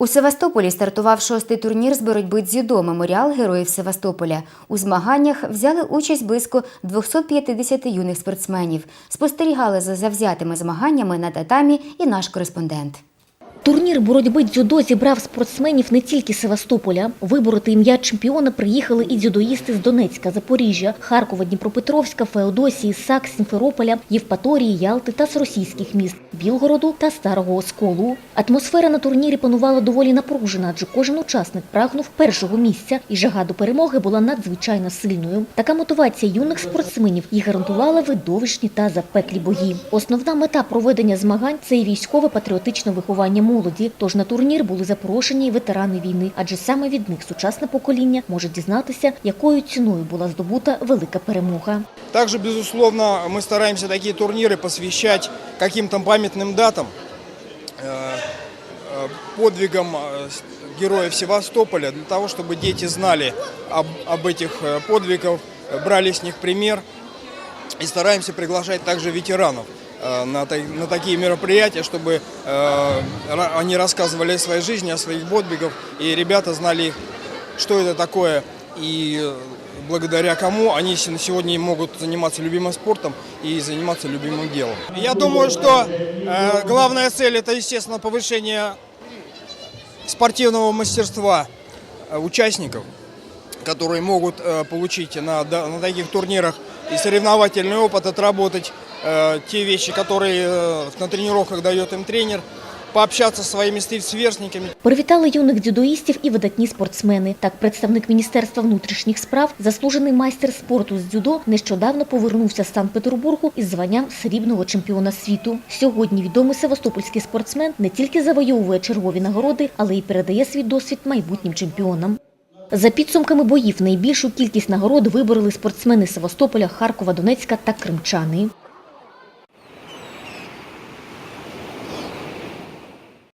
У Севастополі стартував шостий турнір з боротьби дзюдо «Меморіал Героїв Севастополя. У змаганнях взяли участь близько 250 юних спортсменів. Спостерігали за завзятими змаганнями на татамі і наш кореспондент. Турнір боротьби дзюдо зібрав спортсменів не тільки Севастополя. Вибороти ім'я чемпіона приїхали і дзюдоїсти з Донецька, Запоріжжя, Харкова, Дніпропетровська, Феодосії, Сак, Сімферополя, Євпаторії, Ялти та з російських міст Білгороду та Старого Осколу. Атмосфера на турнірі панувала доволі напружена, адже кожен учасник прагнув першого місця, і жага до перемоги була надзвичайно сильною. Така мотивація юних спортсменів і гарантувала видовищні та запеклі бої. Основна мета проведення змагань це і військове патріотичне виховання молоді Тож на турнір були запрошені і ветерани війни, адже саме від них сучасне покоління може дізнатися, якою ціною була здобута велика перемога. Также, безусловно, мы стараемся такие турниры посвящать каким-то памятным датам, э, э, подвигам э, с- героев Севастополя, для того, чтобы дети знали об, об этих э, подвигах, э, брали с них пример. И стараемся приглашать также ветеранов э, На, та- на такие мероприятия, чтобы э, они рассказывали о своей жизни, о своих подвигах, и ребята знали, что это такое, и э, благодаря кому они се- сегодня могут заниматься любимым спортом и заниматься любимым делом. Я думаю, что э, главная цель это, естественно, повышение спортивного мастерства э, участников, которые могут э, получить на, да- на таких турнирах и соревновательный опыт, отработать э, те вещи, которые э, на тренировках дает им тренер, пообщаться со своими сверстниками, Привітали юних дзюдоїстів і видатні спортсмени. Так, представник Міністерства внутрішніх справ, заслужений майстер спорту з дзюдо, нещодавно повернувся з Санкт-Петербургу із званням срібного чемпіона світу. Сьогодні відомий севастопольський спортсмен не тільки завойовує чергові нагороди, але й передає свій досвід майбутнім чемпіонам. За підсумками боїв найбільшу кількість нагород вибороли спортсмени Севастополя, Харкова, Донецька та кримчани.